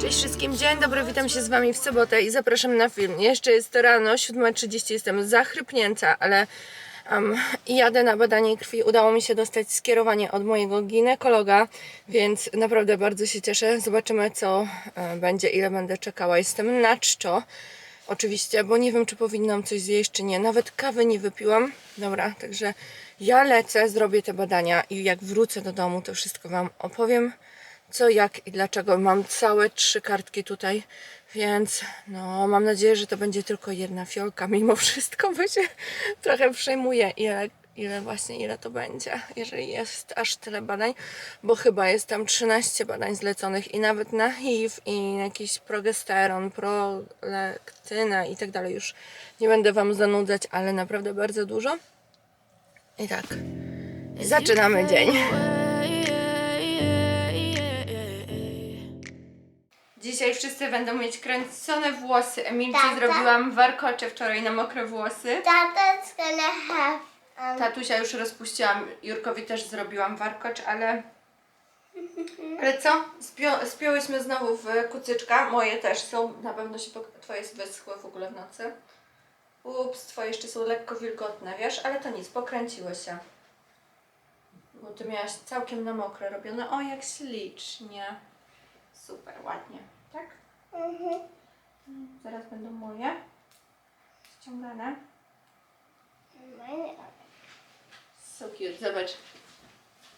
Cześć wszystkim, dzień dobry, witam się z Wami w sobotę i zapraszam na film. Jeszcze jest rano, 7.30, jestem zachrypnięta, ale um, jadę na badanie krwi. Udało mi się dostać skierowanie od mojego ginekologa, więc naprawdę bardzo się cieszę. Zobaczymy, co e, będzie, ile będę czekała. Jestem na czczo, oczywiście, bo nie wiem, czy powinnam coś zjeść, czy nie. Nawet kawy nie wypiłam. Dobra, także ja lecę, zrobię te badania i jak wrócę do domu, to wszystko Wam opowiem co, jak i dlaczego. Mam całe trzy kartki tutaj, więc no mam nadzieję, że to będzie tylko jedna fiolka mimo wszystko, bo się trochę przejmuję ile, ile właśnie, ile to będzie, jeżeli jest aż tyle badań, bo chyba jest tam 13 badań zleconych i nawet na HIV i na jakiś progesteron, prolektynę i tak dalej. Już nie będę Wam zanudzać, ale naprawdę bardzo dużo. I tak, zaczynamy dzień. Dzisiaj wszyscy będą mieć kręcone włosy. Emilce Tata? zrobiłam warkocze wczoraj na mokre włosy. Tata's gonna have um, Tatusia już rozpuściłam, Jurkowi też zrobiłam warkocz, ale... Ale co? Spio, spiąłyśmy znowu w kucyczka. Moje też są, na pewno się... Twoje wyschły w ogóle w nocy. Ups, twoje jeszcze są lekko wilgotne, wiesz? Ale to nic, pokręciły się. Bo ty miałaś całkiem na mokre robione. O, jak ślicznie. Super, ładnie. Tak? mhm. Zaraz będą moje. Ściągane. So cute, zobacz.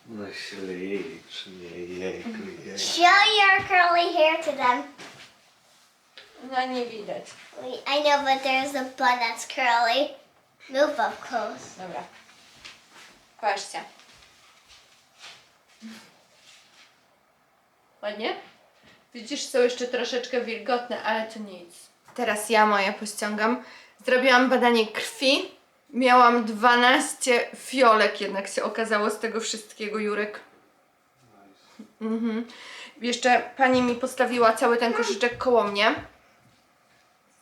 No ślicznie, jejku, jejku. Show your curly hair to them. No nie widać. We- I know, but there's a bun that's curly. Move up close. Dobra. Patrzcie. Ładnie? Widzisz, są jeszcze troszeczkę wilgotne, ale to nic. Teraz ja moje pościągam. Zrobiłam badanie krwi. Miałam 12 fiolek jednak się okazało z tego wszystkiego, Jurek. Mhm. Jeszcze pani mi postawiła cały ten koszyczek koło mnie.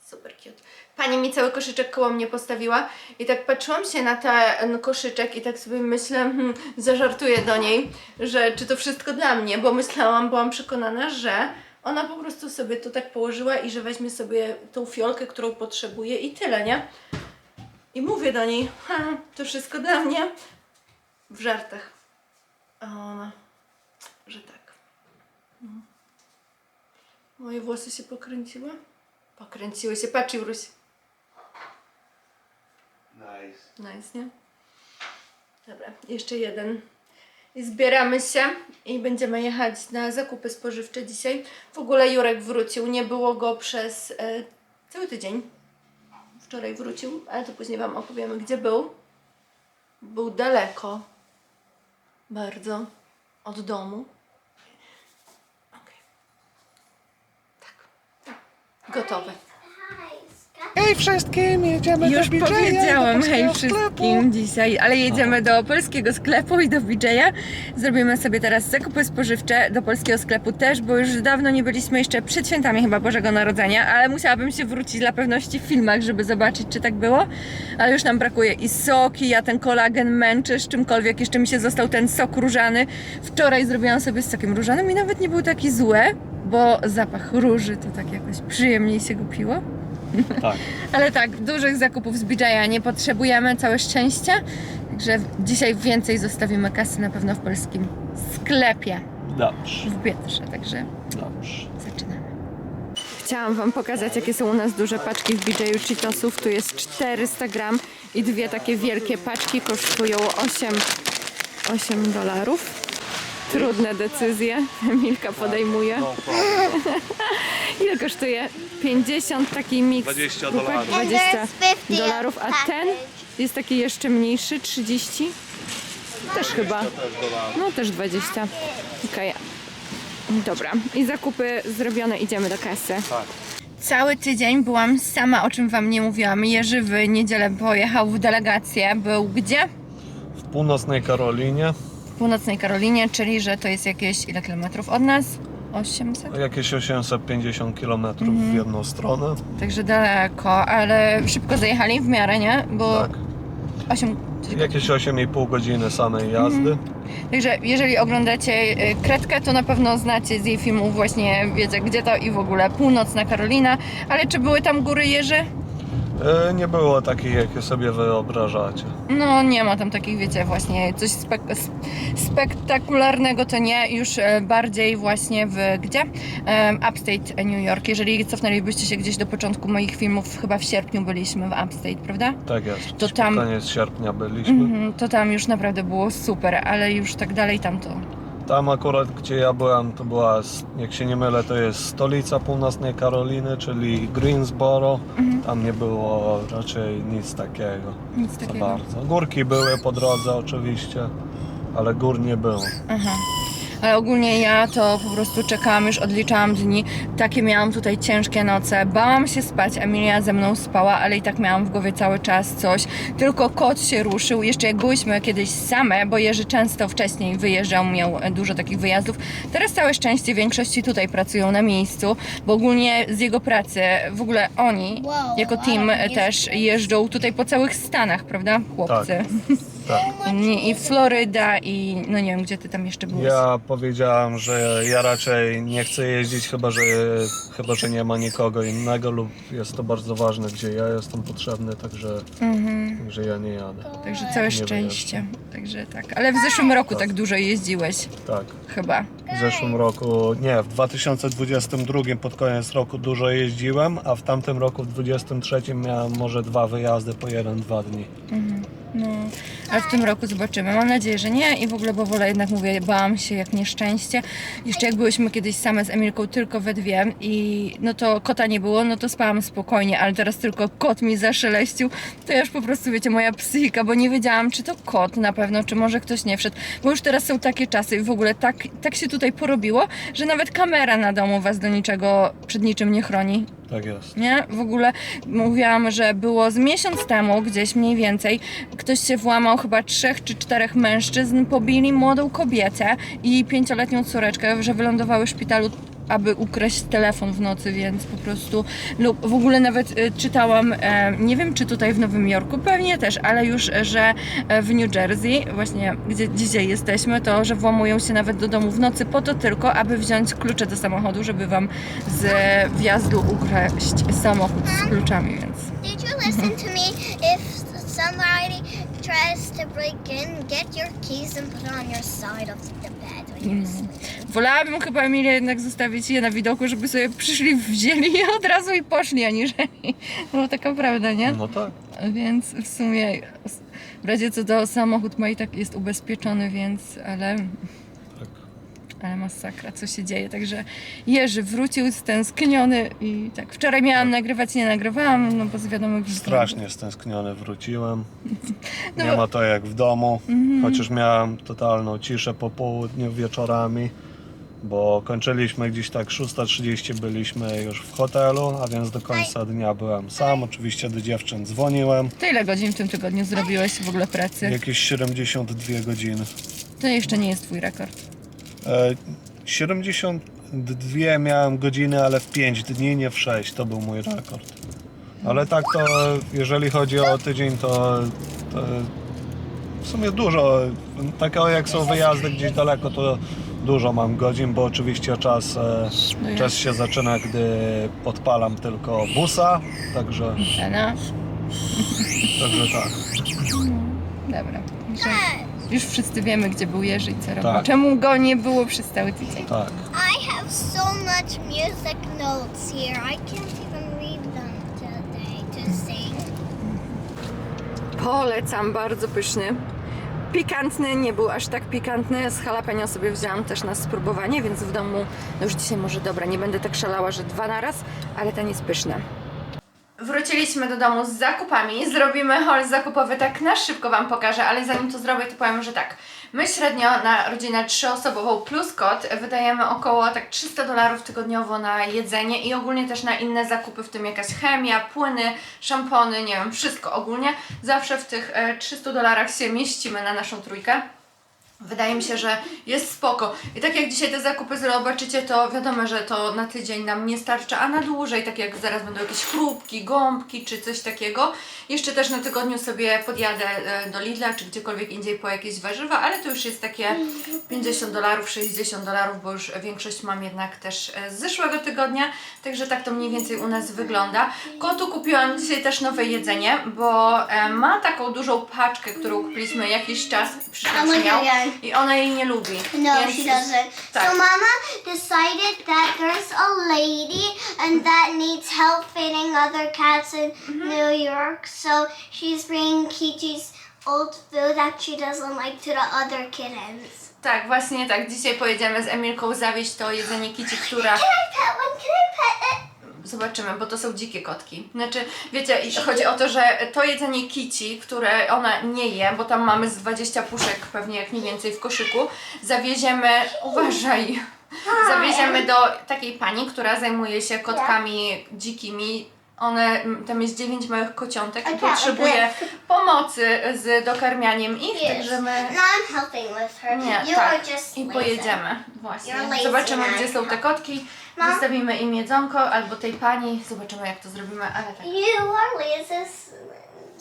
Super cute. Pani mi cały koszyczek koło mnie postawiła i tak patrzyłam się na ten koszyczek i tak sobie myślę, hmm, zażartuję do niej, że czy to wszystko dla mnie, bo myślałam, byłam przekonana, że ona po prostu sobie to tak położyła i że weźmie sobie tą fiolkę, którą potrzebuje i tyle, nie? I mówię do niej, ha, to wszystko dla mnie. W żartach. A ona, że tak. Mhm. Moje włosy się pokręciły? Pokręciły się. Patrz, Juruś. Nice. Nice, nie? Dobra, jeszcze jeden. Zbieramy się i będziemy jechać na zakupy spożywcze dzisiaj. W ogóle Jurek wrócił, nie było go przez e, cały tydzień. Wczoraj wrócił, ale to później Wam opowiemy, gdzie był. Był daleko. Bardzo. Od domu. Okej. Tak. Gotowe. Hej wszystkim, jedziemy Już do BJ-a, powiedziałam do hej wszystkim sklepu. dzisiaj, ale jedziemy do polskiego sklepu i do BJ'a. Zrobimy sobie teraz zakupy spożywcze do polskiego sklepu też, bo już dawno nie byliśmy jeszcze przed świętami chyba Bożego Narodzenia, ale musiałabym się wrócić dla pewności w filmach, żeby zobaczyć czy tak było. Ale już nam brakuje i soki, ja ten kolagen męczę z czymkolwiek, jeszcze mi się został ten sok różany. Wczoraj zrobiłam sobie z sokiem różanym i nawet nie był taki zły, bo zapach róży to tak jakoś przyjemniej się go piło. Tak. Ale tak, dużych zakupów z BJ'a nie potrzebujemy, całe szczęście. Także dzisiaj więcej zostawimy kasy na pewno w polskim sklepie Dobrze, w Biedrze, także dobrze. zaczynamy. Chciałam Wam pokazać, jakie są u nas duże paczki w BJ'u Cheetosów. Tu jest 400 gram i dwie takie wielkie paczki kosztują 8, 8 dolarów. Trudne decyzje Emilka podejmuje. No. Ile kosztuje? 50 taki miks. 20 Chłopak, dolarów. 20 And there's 50 dolarów, a ten package. jest taki jeszcze mniejszy, 30. Też chyba. No też 20. Okej. Dobra. I zakupy zrobione, idziemy do kasy. Tak. Cały tydzień byłam sama, o czym wam nie mówiłam. Jerzy w niedzielę pojechał w delegację. Był gdzie? W północnej Karolinie północnej Karolinie, czyli że to jest jakieś ile kilometrów od nas? 800? Jakieś 850 km Mhm. w jedną stronę. Także daleko, ale szybko zajechali w miarę, nie? Bo Tak. 8... Jakieś 8,5 godziny samej jazdy. Mhm. Także jeżeli oglądacie y, Kretkę, to na pewno znacie z jej filmów właśnie, wiecie gdzie to i w ogóle północna Karolina. Ale czy były tam góry Jerzy? E, Nie było takich, jakie sobie wyobrażacie. No nie ma tam takich, wiecie, właśnie coś spek- s- spektakularnego to nie, już e, bardziej właśnie w gdzie? Em, Upstate New York. Jeżeli cofnęlibyście się gdzieś do początku moich filmów, chyba w sierpniu byliśmy w Upstate, prawda? Tak jest. To Gdzieś tam- koniec sierpnia byliśmy. Mhm, to tam już naprawdę było super, ale już tak dalej tam to. Tam akurat, gdzie ja byłem, to była, jak się nie mylę, to jest stolica północnej Karoliny, czyli Greensboro. Mhm. Tam nie było raczej nic takiego. Nic takiego. bardzo. Górki były po drodze oczywiście, ale gór nie było. Aha. Ale ogólnie ja to po prostu czekałam, już odliczałam dni. Takie miałam tutaj ciężkie noce. Bałam się spać, Emilia ze mną spała, ale i tak miałam w głowie cały czas coś. Tylko kot się ruszył. Jeszcze jak byłyśmy kiedyś same, bo Jerzy często wcześniej wyjeżdżał, miał e, dużo takich wyjazdów. Teraz całe szczęście większości tutaj pracują na miejscu, bo ogólnie z jego pracy w ogóle oni Wow, jako team też jeżdżą tutaj po całych Stanach, prawda, chłopcy? Tak. I, I Floryda i no nie wiem, gdzie ty tam jeszcze byłeś. Ja powiedziałam, że ja raczej nie chcę jeździć, chyba że, chyba, że nie ma nikogo innego lub jest to bardzo ważne, gdzie ja jestem potrzebny, także, Mhm. także ja nie jadę. Także całe Nie szczęście. Także tak. Ale w zeszłym roku tak dużo jeździłeś, Tak. chyba. W zeszłym roku, nie, w 2022 pod koniec roku dużo jeździłem, a w tamtym roku w 2023 miałem może dwa wyjazdy po jeden, dwa dni. No, ale w tym roku zobaczymy. Mam nadzieję, że nie i w ogóle, bo wolę jednak mówię, bałam się jak nieszczęście. Jeszcze jak byłyśmy kiedyś same z Emilką tylko we dwie i no to kota nie było, no to spałam spokojnie, ale teraz tylko kot mi zaszeleścił. To już po prostu, wiecie, moja psychika, bo nie wiedziałam, czy to kot na pewno, czy może ktoś nie wszedł, bo już teraz są takie czasy i w ogóle tak, tak się tutaj porobiło, że nawet kamera na domu was do niczego, przed niczym nie chroni. Tak jest. Nie? W ogóle mówiłam, że było z miesiąc temu, gdzieś mniej więcej, ktoś się włamał, chyba trzech czy czterech mężczyzn, pobili młodą kobietę i pięcioletnią córeczkę, że wylądowały w szpitalu aby ukraść telefon w nocy, więc po prostu lub w ogóle nawet e, czytałam, e, nie wiem czy tutaj w Nowym Jorku, pewnie też, ale już, e, że e, w New Jersey, właśnie gdzie dzisiaj jesteśmy, to, że włamują się nawet do domu w nocy po to tylko, aby wziąć klucze do samochodu, żeby wam z wjazdu ukraść samochód z kluczami, więc somebody tries to break in, get your keys and put on your side of the bed. Wolałabym chyba Emilię jednak zostawić je na widoku, żeby sobie przyszli, wzięli je od razu i poszli, aniżeli, no taka prawda, nie? No tak. Więc w sumie w razie co to samochód ma i tak jest ubezpieczony, więc ale. Ale masakra, co się dzieje. Także Jerzy wrócił stęskniony i tak wczoraj miałam nagrywać, nie nagrywałam, no bo z wiadomych. Strasznie stęskniony wróciłem. No Nie bo- ma to jak w domu, Mhm. chociaż miałem totalną ciszę po południu, wieczorami, bo kończyliśmy gdzieś tak 6.30 byliśmy już w hotelu, a więc do końca dnia byłem sam. Oczywiście do dziewczyn dzwoniłem. To ile godzin w tym tygodniu zrobiłeś w ogóle pracy? Jakieś 72 godziny. To jeszcze nie jest twój rekord. E, 72 miałem godziny, ale w 5 dni, nie w 6. To był mój rekord. Ale tak to, jeżeli chodzi o tydzień, to, to w sumie dużo. Takie jak są wyjazdy gdzieś daleko, to dużo mam godzin, bo oczywiście czas, e, No czas się zaczyna, gdy odpalam tylko busa. Także, No, także tak. dobra. Także już wszyscy wiemy, gdzie był Jerzy i co robił. Tak. Czemu go nie było przez cały tydzień? Tak. I have so much music notes here. I can't even read them today to sing. Polecam, bardzo pyszny. Pikantny, nie był aż tak pikantny. Z jalapeno sobie wzięłam też na spróbowanie, więc w domu no już dzisiaj może dobra, nie będę tak szalała, że dwa naraz, ale ten jest pyszny. Wróciliśmy do domu z zakupami. Zrobimy haul zakupowy tak na szybko Wam pokażę, ale zanim to zrobię, to powiem, że tak. My średnio na rodzinę trzyosobową plus kot wydajemy około tak 300 dolarów tygodniowo na jedzenie i ogólnie też na inne zakupy, w tym jakaś chemia, płyny, szampony, nie wiem, wszystko ogólnie. Zawsze w tych e, 300 dolarach się mieścimy na naszą trójkę. Wydaje mi się, że jest spoko. I tak jak dzisiaj te zakupy zobaczycie, to wiadomo, że to na tydzień nam nie starcza, a na dłużej, tak jak zaraz będą jakieś chrupki, gąbki czy coś takiego. Jeszcze też na tygodniu sobie podjadę e, do Lidla czy gdziekolwiek indziej po jakieś warzywa, ale to już jest takie 50 dolarów, 60 dolarów, bo już większość mam jednak też e, z zeszłego tygodnia, także tak to mniej więcej u nas wygląda. Kotu kupiłam dzisiaj też nowe jedzenie, bo e, ma taką dużą paczkę, którą kupiliśmy jakiś czas, przyszedł my miał I ona jej nie lubi. No, Więc- she doesn't. Tak. So Mama decided that there's a lady and that needs help feeding other cats in Mm-hmm. New York. So she's bringing Kichi's old food that she doesn't like to the other kittens. Tak, właśnie tak. Dzisiaj pojedziemy z Emilką zawieźć to jedzenie kici, która... Can I pet one? Can I pet it? Zobaczymy, bo to są dzikie kotki. Znaczy, wiecie, i chodzi o to, że to jedzenie kici, które ona nie je, bo tam mamy z 20 puszek pewnie jak mniej więcej w koszyku, zawieziemy, uważaj, zawieziemy do takiej pani, która zajmuje się kotkami dzikimi. One, tam jest 9 małych kociątek i Okay, potrzebuje okay. pomocy z dokarmianiem ich, Yes. także my... No, I'm helping with her. Nie, you tak. are just I lazy. pojedziemy. Właśnie. You're lazy Zobaczymy, gdzie są te kotki. Zostawimy im jedzonko albo tej pani. Zobaczymy, jak to zrobimy, ale tak. You are.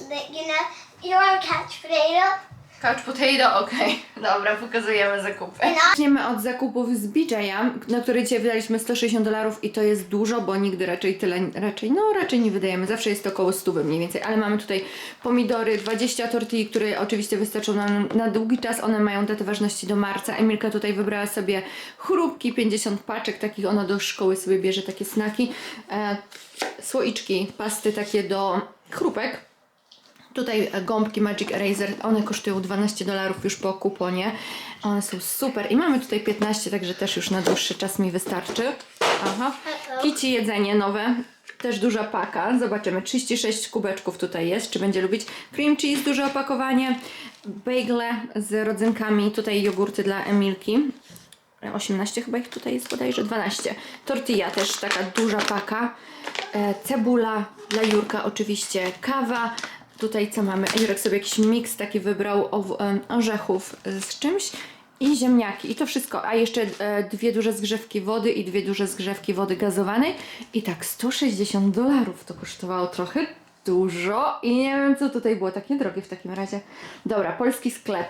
That you know, you are a couch potato. Couch potato, okej. Dobra, pokazujemy zakupy. Zaczniemy od zakupów z BJ'a, na które dzisiaj wydaliśmy 160 dolarów i to jest dużo, bo nigdy raczej tyle, raczej, no raczej nie wydajemy. Zawsze jest to około 100 mniej więcej, ale mamy tutaj pomidory, 20 tortilli, które oczywiście wystarczą nam na długi czas. One mają datę ważności do marca. Emilka tutaj wybrała sobie chrupki, 50 paczek, takich ona do szkoły sobie bierze takie snaki. E, słoiczki, pasty takie do chrupek. Tutaj e, gąbki Magic Eraser, one kosztują 12 dolarów już po kuponie. One są super i mamy tutaj 15, także też już na dłuższy czas mi wystarczy. Aha. Kici jedzenie nowe, też duża paka. Zobaczymy, 36 kubeczków tutaj jest, czy będzie lubić. Cream cheese, duże opakowanie. Bagle z rodzynkami, tutaj jogurty dla Emilki. 18 chyba ich tutaj jest bodajże, 12. Tortilla też taka duża paka. E, cebula dla Jurka oczywiście, kawa. Tutaj co mamy? Jurek sobie jakiś miks taki wybrał em, orzechów z czymś i ziemniaki. I to wszystko. A jeszcze e, dwie duże zgrzewki wody i dwie duże zgrzewki wody gazowanej. I tak 160 dolarów to kosztowało trochę dużo i nie wiem co tutaj było takie drogie w takim razie. Dobra, polski sklep.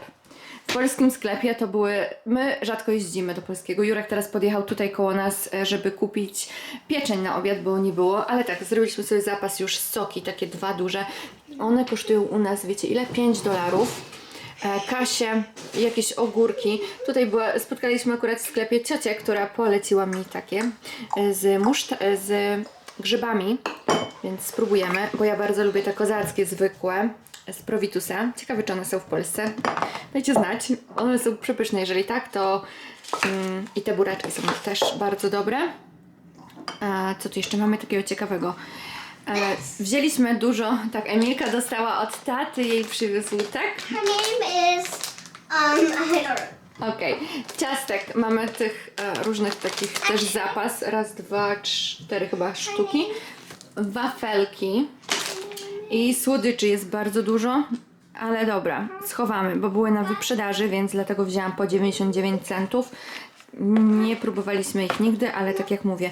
W polskim sklepie to były. My rzadko jeździmy do polskiego. Jurek teraz podjechał tutaj koło nas, e, żeby kupić pieczeń na obiad, bo nie było. Ale tak, zrobiliśmy sobie zapas już soki, takie dwa duże. One kosztują u nas, wiecie ile? 5 dolarów. E, Kasie, jakieś ogórki. Tutaj była, spotkaliśmy akurat w sklepie ciocię, która poleciła mi takie e, z, muszta- z grzybami, więc spróbujemy, bo ja bardzo lubię te kozackie, zwykłe z Provitusa. Ciekawe, czy one są w Polsce. Dajcie znać. One są przepyszne. Jeżeli tak, to mm, i te buraczki są też bardzo dobre. A co tu jeszcze mamy takiego ciekawego? E, wzięliśmy dużo, tak, Emilka dostała od taty, jej przywiózł, tak? Her name is um. Okej, ciastek, mamy tych e, różnych takich też zapas, raz, dwa, cztery chyba sztuki, wafelki i słodyczy jest bardzo dużo, ale dobra, schowamy, bo były na wyprzedaży, więc dlatego wzięłam po 99 centów. Nie próbowaliśmy ich nigdy, ale tak jak mówię,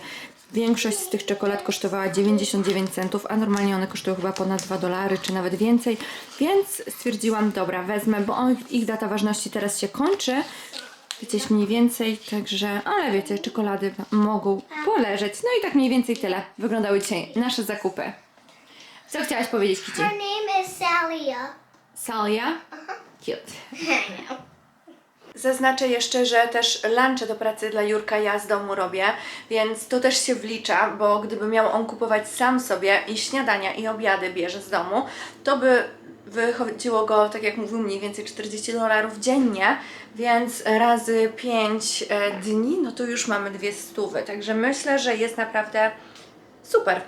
większość z tych czekolad kosztowała 99 centów, a normalnie one kosztują chyba ponad 2 dolary, czy nawet więcej, więc stwierdziłam, dobra, wezmę, bo on, ich data ważności teraz się kończy, gdzieś mniej więcej, także, ale wiecie, czekolady mogą poleżeć. No i tak mniej więcej tyle wyglądały dzisiaj nasze zakupy. Co chciałaś powiedzieć, Kitty? Her name is Salia. Salia? Cute. I know. Zaznaczę jeszcze, że też lunche do pracy dla Jurka ja z domu robię, więc to też się wlicza, bo gdyby miał on kupować sam sobie i śniadania i obiady bierze z domu, to by wychodziło go, tak jak mówił, mniej więcej 40 dolarów dziennie, więc razy 5 dni, no to już mamy dwie stówy, także myślę, że jest naprawdę super.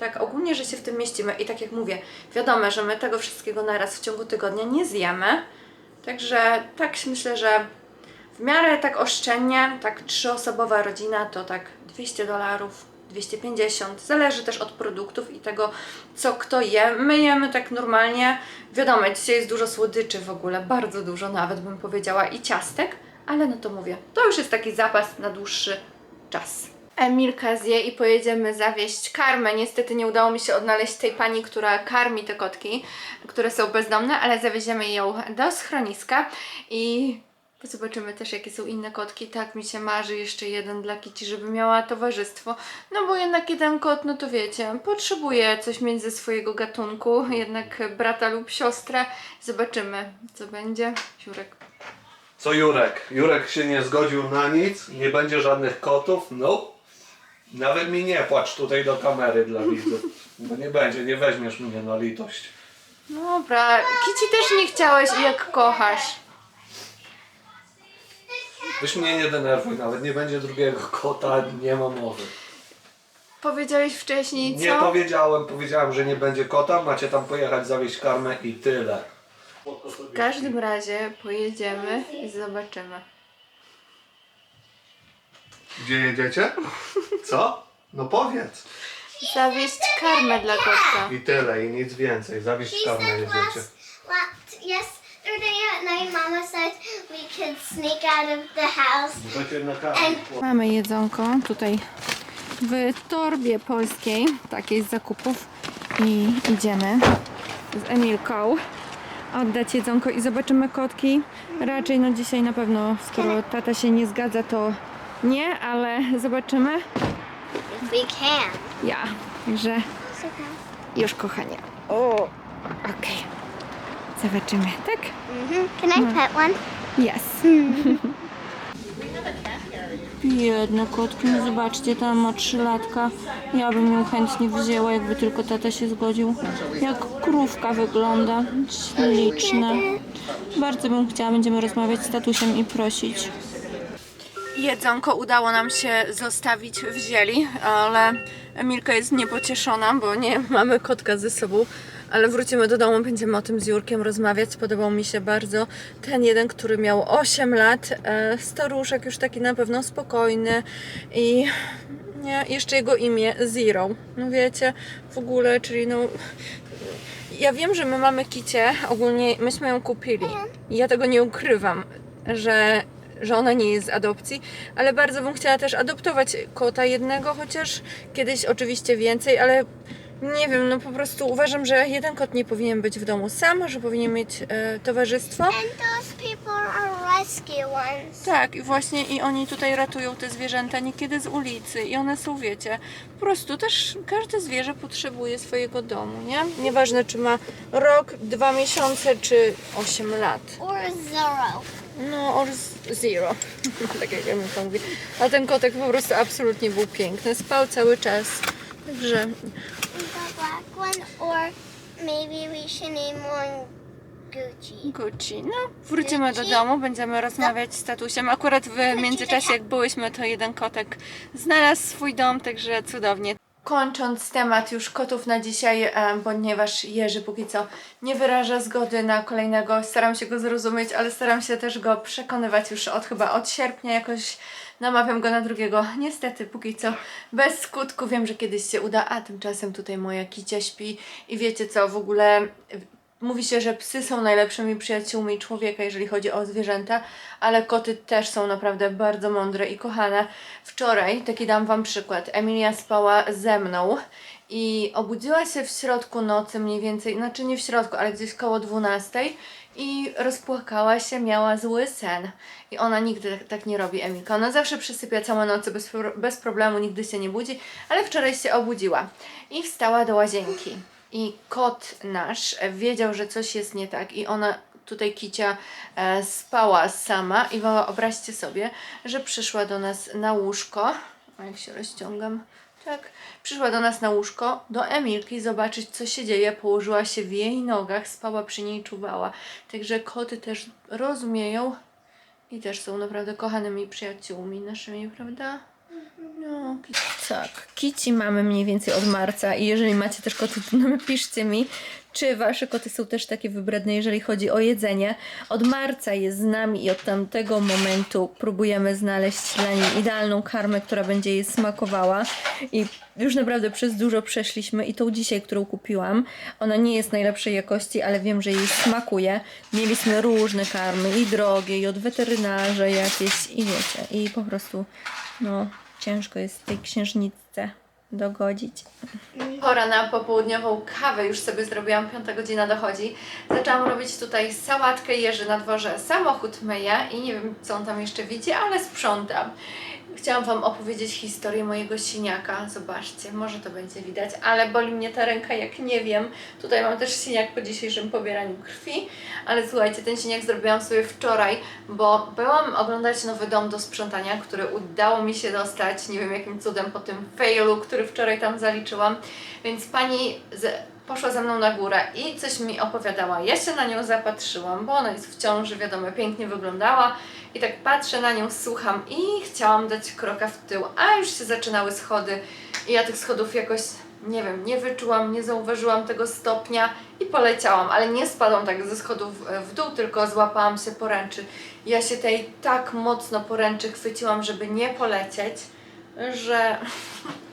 Tak, ogólnie, że się w tym mieścimy i tak jak mówię, wiadomo, że my tego wszystkiego naraz w ciągu tygodnia nie zjemy, Także tak myślę, że w miarę tak oszczędnie, tak trzyosobowa rodzina to tak 200 dolarów 250. Zależy też od produktów i tego, co kto je. My jemy tak normalnie. Wiadomo, dzisiaj jest dużo słodyczy w ogóle, bardzo dużo nawet bym powiedziała i ciastek, ale no to mówię, to już jest taki zapas na dłuższy czas. Emilka zje i pojedziemy zawieźć karmę. Niestety nie udało mi się odnaleźć tej pani, która karmi te kotki, które są bezdomne, ale zawieziemy ją do schroniska i zobaczymy też jakie są inne kotki. Tak mi się marzy jeszcze jeden dla Kici, żeby miała towarzystwo. No bo jednak jeden kot, no to wiecie, potrzebuje coś mieć ze swojego gatunku, jednak brata lub siostrę. Zobaczymy co będzie. Siurek. Co Jurek? Jurek się nie zgodził na nic, nie będzie żadnych kotów, no. Nawet mi nie płacz tutaj do kamery dla widzów. Bo nie będzie, nie weźmiesz mnie na litość. Dobra, Kici też nie chciałeś i jak kochasz. Weź mnie nie denerwuj, nawet nie będzie drugiego kota, nie ma mowy. Powiedziałeś wcześniej, co? Nie powiedziałem, powiedziałem, że nie będzie kota, macie tam pojechać zawieźć karmę i tyle. W każdym razie pojedziemy i zobaczymy. Gdzie jedziecie? Co? No powiedz. Zawieźć karmę dla kotka. I tyle, i nic więcej. Zawieźć She karmę said jedziecie. last, last, yesterday at night, Mama said we could sneak out of the house. Możecie na karmę. Mamy jedzonko tutaj w torbie polskiej, takiej z zakupów i idziemy z Emilką oddać jedzonko i zobaczymy kotki. Raczej no dzisiaj na pewno, skoro tata się nie zgadza, to nie, ale zobaczymy. If we can. Ja, także już kochanie. O, okej. Zobaczymy, tak? hmm Can I pet one? Yes. Biedne kotki, no zobaczcie, tam ma 3 latka. Ja bym ją chętnie wzięła, jakby tylko tata się zgodził. Jak krówka wygląda. Śliczne. Bardzo bym chciała, będziemy rozmawiać z tatusiem i prosić. Jedzonko udało nam się zostawić w zieli, ale Emilka jest niepocieszona, bo nie mamy kotka ze sobą. Ale wrócimy do domu, będziemy o tym z Jurkiem rozmawiać. Spodobał mi się bardzo ten jeden, który miał 8 lat. E, staruszek, już taki na pewno spokojny. I nie, jeszcze jego imię Zero. No wiecie, w ogóle, czyli no. Ja wiem, że my mamy kicie, ogólnie myśmy ją kupili. Ja tego nie ukrywam, że, że ona nie jest z adopcji, ale bardzo bym chciała też adoptować kota jednego, chociaż kiedyś oczywiście więcej, ale nie wiem, no po prostu uważam, że jeden kot nie powinien być w domu sam, że powinien mieć e, towarzystwo. And those people are rescue ones. Tak, i właśnie i oni tutaj ratują te zwierzęta niekiedy z ulicy i one są, wiecie, po prostu też każde zwierzę potrzebuje swojego domu, nie? Nieważne czy ma rok, dwa miesiące czy 8 lat. Or zero. No, or zero, tak jak ja to mówi. A ten kotek po prostu absolutnie był piękny, spał cały czas, także The black one. Or maybe we should name one Gucci. Gucci. No, wrócimy do domu, będziemy rozmawiać z tatusiem. Akurat w międzyczasie, jak byłyśmy, to jeden kotek znalazł swój dom, także cudownie. Kończąc temat już kotów na dzisiaj, ponieważ Jerzy póki co nie wyraża zgody na kolejnego, staram się go zrozumieć, ale staram się też go przekonywać już od chyba od sierpnia jakoś. Namawiam go na drugiego. Niestety póki co bez skutku, wiem, że kiedyś się uda, a tymczasem tutaj moja kicia śpi. I wiecie co, w ogóle Mówi się, że psy są najlepszymi przyjaciółmi człowieka, jeżeli chodzi o zwierzęta, ale koty też są naprawdę bardzo mądre i kochane. Wczoraj, taki dam Wam przykład, Emilia spała ze mną i obudziła się w środku nocy mniej więcej, znaczy nie w środku, ale gdzieś koło 12 i rozpłakała się, miała zły sen. I ona nigdy tak, tak nie robi, Emilka. Ona zawsze przysypia całe noce bez, bez problemu, nigdy się nie budzi, ale wczoraj się obudziła i wstała do łazienki. I kot nasz wiedział, że coś jest nie tak i ona tutaj kicia e, spała sama i wyobraźcie sobie, że przyszła do nas na łóżko. A jak się rozciągam? Tak. Przyszła do nas na łóżko, do Emilki, zobaczyć co się dzieje. Położyła się w jej nogach, spała przy niej, czuwała. Także koty też rozumieją i też są naprawdę kochanymi przyjaciółmi naszymi, prawda? No, tak. Kici mamy mniej więcej od marca i jeżeli macie też koty, to napiszcie mi, Czy wasze koty są też takie wybredne, jeżeli chodzi o jedzenie? Od marca jest z nami i od tamtego momentu próbujemy znaleźć dla niej idealną karmę, która będzie jej smakowała. I już naprawdę przez dużo przeszliśmy i tą dzisiaj, którą kupiłam, ona nie jest najlepszej jakości, ale wiem, że jej smakuje. Mieliśmy różne karmy i drogie, i od weterynarza jakieś, i wiecie, i po prostu, no, ciężko jest tej księżniczce dogodzić. Pora na popołudniową kawę, już sobie zrobiłam, piąta godzina dochodzi. Zaczęłam robić tutaj sałatkę jeży na dworze. Samochód myję i nie wiem, co on tam jeszcze widzi, ale sprzątam. Chciałam Wam opowiedzieć historię mojego siniaka. Zobaczcie, może to będzie widać, ale boli mnie ta ręka, jak nie wiem. Tutaj mam też siniak po dzisiejszym pobieraniu krwi, ale słuchajcie, ten siniak zrobiłam sobie wczoraj, bo byłam oglądać nowy dom do sprzątania, który udało mi się dostać, nie wiem jakim cudem po tym failu, który wczoraj tam zaliczyłam, więc pani z, poszła ze mną na górę i coś mi opowiadała. Ja się na nią zapatrzyłam, bo ona jest w ciąży, wiadomo, pięknie wyglądała i tak patrzę na nią, słucham i chciałam dać kroka w tył, a już się zaczynały schody i ja tych schodów jakoś, nie wiem, nie wyczułam, nie zauważyłam tego stopnia i poleciałam, ale nie spadłam tak ze schodów e, w dół, tylko złapałam się poręczy. Ja się tej tak mocno poręczy chwyciłam, żeby nie polecieć, że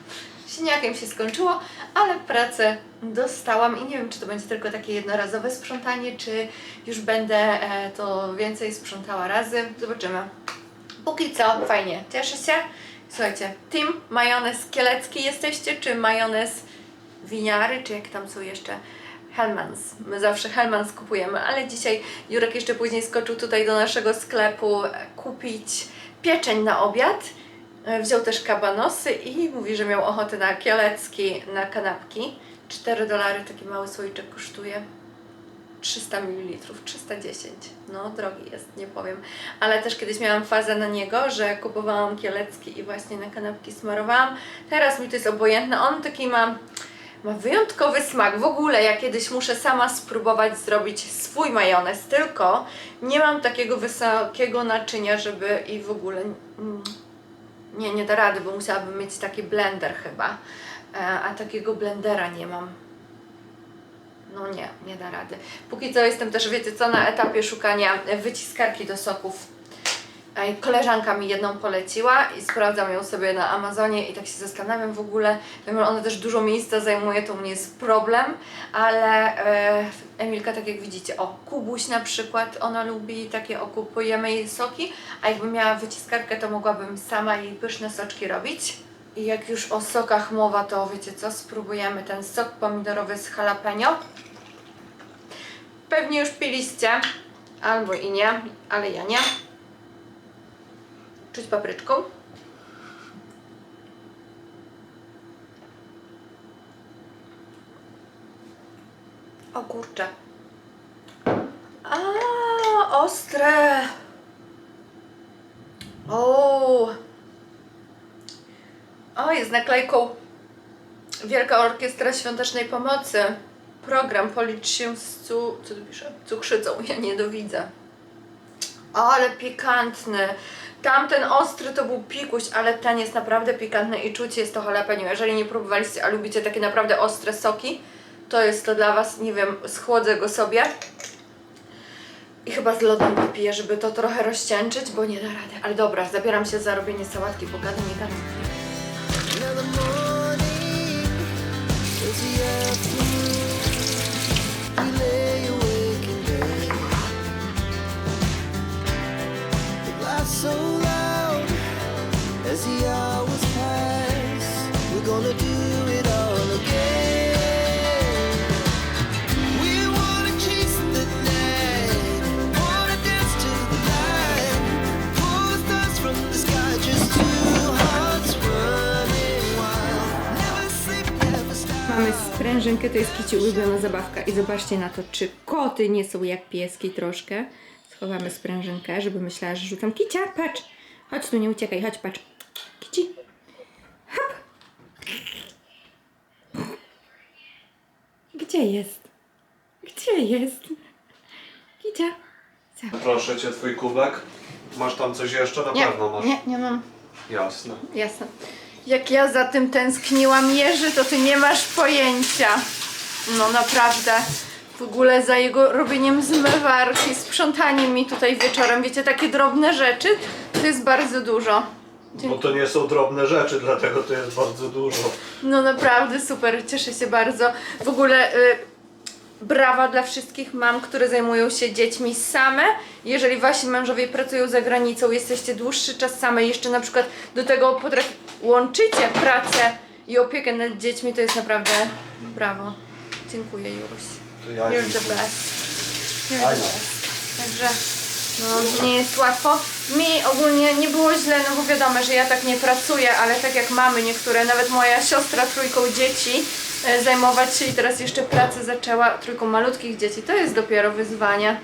siniakiem się skończyło, ale pracę dostałam i nie wiem, czy to będzie tylko takie jednorazowe sprzątanie, czy już będę e, to więcej sprzątała razy. Zobaczymy. Póki co, fajnie. Cieszę się. Słuchajcie, team majonez kielecki jesteście, czy majonez winiary, czy jak tam są jeszcze Hellmans. My zawsze Hellmans kupujemy, ale dzisiaj Jurek jeszcze później skoczył tutaj do naszego sklepu e, kupić pieczeń na obiad. E, Wziął też kabanosy i mówi, że miał ochotę na kielecki, na kanapki. 4 dolary taki mały słoiczek kosztuje. 300 ml, 310. No, drogi jest, nie powiem. Ale też kiedyś miałam fazę na niego, że kupowałam kielecki i właśnie na kanapki smarowałam. Teraz mi to jest obojętne. On taki ma, ma wyjątkowy smak. W ogóle ja kiedyś muszę sama spróbować zrobić swój majonez, tylko nie mam takiego wysokiego naczynia, żeby i w ogóle... Mm, nie, nie da rady, bo musiałabym mieć taki blender chyba. E, a takiego blendera nie mam. No nie, nie da rady. Póki co jestem też, wiecie co, na etapie szukania wyciskarki do soków. Koleżanka mi jedną poleciła i sprawdzam ją sobie na Amazonie i tak się zastanawiam w ogóle. Wiem, ona też dużo miejsca zajmuje, to u mnie jest problem, ale e, Emilka, tak jak widzicie, o, Kubuś na przykład, ona lubi takie, o, kupujemy jej soki, a jakbym miała wyciskarkę, to mogłabym sama jej pyszne soczki robić. I jak już o sokach mowa, to wiecie co, spróbujemy ten sok pomidorowy z jalapeno. Pewnie już piliście, albo i nie, ale ja nie. Czuć papryczką. O kurczę. A, ostre. O. O, jest naklejką Wielka Orkiestra Świątecznej Pomocy. Program policz się z cu... co tu pisze? cukrzycą. Ja nie dowidzę. Ale pikantny. Tamten ostry to był pikuś, ale ten jest naprawdę pikantny i czuć jest to jalapeno. Jeżeli nie próbowaliście, a lubicie takie naprawdę ostre soki, to jest to dla Was, nie wiem, schłodzę go sobie. I chyba z lodem popiję, żeby to trochę rozcieńczyć, bo nie da rady. Ale dobra, zabieram się za robienie sałatki, bo gadam nie gadam. So loud as the hours pass. We're gonna do it all again. Mamy sprężynkę, to jest kici ulubiona zabawka i zobaczcie na to, czy koty nie są jak pieski troszkę. Schowamy sprężynkę, żeby myślała, że rzucam kicia, patrz. Chodź tu, nie uciekaj, chodź, patrz. Kici. Hop. Gdzie jest? Gdzie jest? Kicia. Co? Proszę cię, twój kubek. Masz tam coś jeszcze? Na Nie, pewno masz. nie, nie mam. Jasne. Jasne. Jak ja za tym tęskniłam, Jerzy, to ty nie masz pojęcia. No naprawdę. W ogóle za jego robieniem zmywarki, sprzątaniem mi tutaj wieczorem. Wiecie, takie drobne rzeczy to jest bardzo dużo. Bo to nie są drobne rzeczy, dlatego to jest bardzo dużo. No naprawdę super, cieszę się bardzo. W ogóle y, brawa dla wszystkich mam, które zajmują się dziećmi same. Jeżeli wasi mężowie pracują za granicą, jesteście dłuższy czas same, jeszcze na przykład do tego potrafi, łączycie pracę i opiekę nad dziećmi, to jest naprawdę brawo. Dziękuję Juruś. To ja You're the best. You're the best. Także no, nie jest łatwo. Mi ogólnie nie było źle, no bo wiadomo, że ja tak nie pracuję, ale tak jak mamy niektóre, nawet moja siostra trójką dzieci e, zajmować się i teraz jeszcze pracę zaczęła trójką malutkich dzieci. To jest dopiero wyzwanie.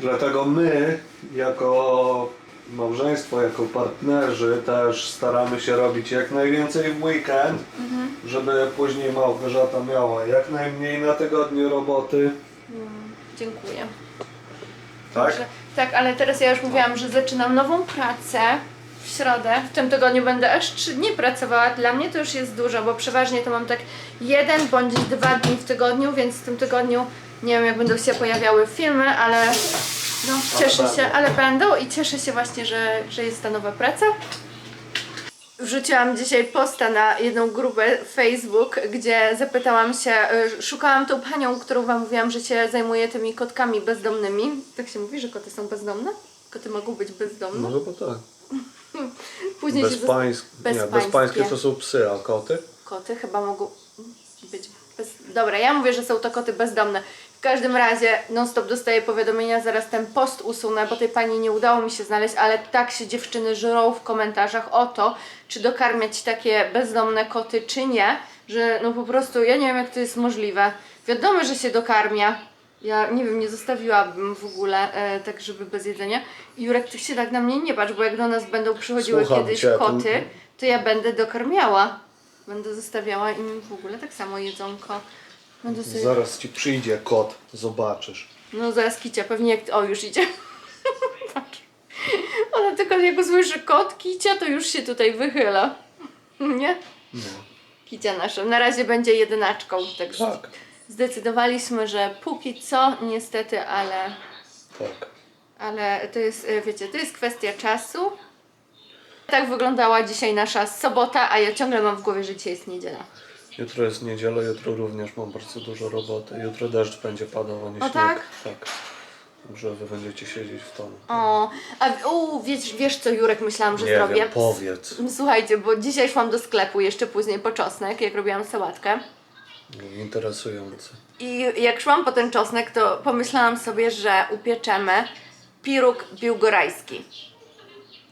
Dlatego my, jako małżeństwo, jako partnerzy, też staramy się robić jak najwięcej w weekend, żeby później Małgorzata miała jak najmniej na tygodniu roboty. Dziękuję. Tak? Że, tak, ale teraz ja już mówiłam, że zaczynam nową pracę w środę. W tym tygodniu będę aż 3 dni pracowała. Dla mnie to już jest dużo, bo przeważnie to mam tak jeden bądź dwa dni w tygodniu, więc w tym tygodniu nie wiem jak będą się pojawiały filmy, ale no, cieszę się, ale będą i cieszę się właśnie, że, że jest ta nowa praca. Wrzuciłam dzisiaj posta na jedną grupę Facebook, gdzie zapytałam się, y, szukałam tą panią, którą wam mówiłam, że się zajmuje tymi kotkami bezdomnymi. Tak się mówi, że koty są bezdomne? Koty mogą być bezdomne? No chyba tak. Później się Bezpańskie. Nie, Bezpańskie. bezpańskie to są psy, a koty? Koty chyba mogą być bez... Dobra, ja mówię, że są to koty bezdomne. W każdym razie non-stop dostaję powiadomienia, zaraz ten post usunę, bo tej pani nie udało mi się znaleźć, ale tak się dziewczyny żrą w komentarzach o to, czy dokarmiać takie bezdomne koty, czy nie, że no po prostu ja nie wiem jak to jest możliwe. Wiadomo, że się dokarmia. Ja nie wiem, nie zostawiłabym w ogóle e, tak, żeby bez jedzenia. Jurek, ty się tak na mnie nie patrz, bo jak do nas będą przychodziły Słucham kiedyś cię, koty, to ja będę dokarmiała. Będę zostawiała im w ogóle tak samo jedzonko. Będę sobie... Zaraz ci przyjdzie kot, zobaczysz. No zaraz kicia, pewnie jak... O, już idzie. Patrz. Ona tylko jak słyszy kot, kicia, to już się tutaj wychyla. Nie? No. Kicia nasza. Na razie będzie jedynaczką. Także Tak. zdecydowaliśmy, że póki co, niestety, ale... Tak. Ale to jest, e, wiecie, to jest kwestia czasu. Tak wyglądała dzisiaj nasza sobota, a ja ciągle mam w głowie, że dzisiaj jest niedziela. Jutro jest niedziela, jutro również mam bardzo dużo roboty. Jutro deszcz będzie padał, a nie O, śnieg. tak? Tak. Także wy będziecie siedzieć w domu. O, a u, wiesz, wiesz co Jurek myślałam, że nie zrobię? wiem, powiedz. Słuchajcie, bo dzisiaj szłam do sklepu jeszcze później po czosnek, jak robiłam sałatkę. Interesujące. I jak szłam po ten czosnek, to pomyślałam sobie, że upieczemy piruk biłgorajski.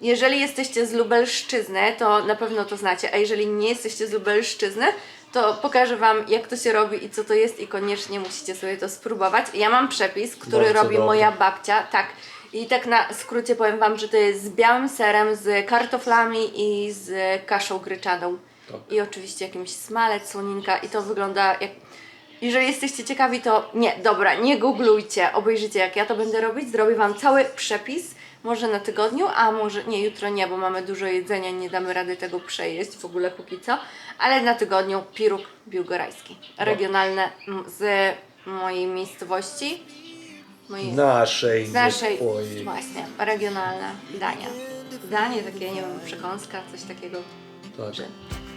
Jeżeli jesteście z Lubelszczyzny, to na pewno to znacie, a jeżeli nie jesteście z Lubelszczyzny, to pokażę Wam, jak to się robi i co to jest i koniecznie musicie sobie to spróbować. Ja mam przepis, który Bardzo robi dobry. moja babcia, tak. I tak na skrócie powiem Wam, że to jest z białym serem, z kartoflami i z kaszą gryczaną. Tak. I oczywiście jakimś smalec, słoninka i to wygląda jak... Jeżeli jesteście ciekawi, to nie, dobra, nie googlujcie, obejrzyjcie jak ja to będę robić, zrobię Wam cały przepis, może na tygodniu, a może, nie, jutro nie, bo mamy dużo jedzenia, nie damy rady tego przejeść w ogóle póki co, ale na tygodniu piruk biłgorajski, regionalne m, z mojej miejscowości, mojej, Naszej, z naszej, twojej. właśnie, regionalne dania. Danie takie, nie wiem, przekąska, coś takiego. Tak. Że...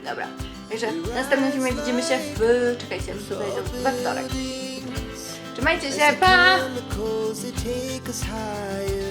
Dobra. Także w następnym filmie widzimy się w... Czekajcie, tutaj do... we wtorek. Trzymajcie się, pa! chemicals that take us higher.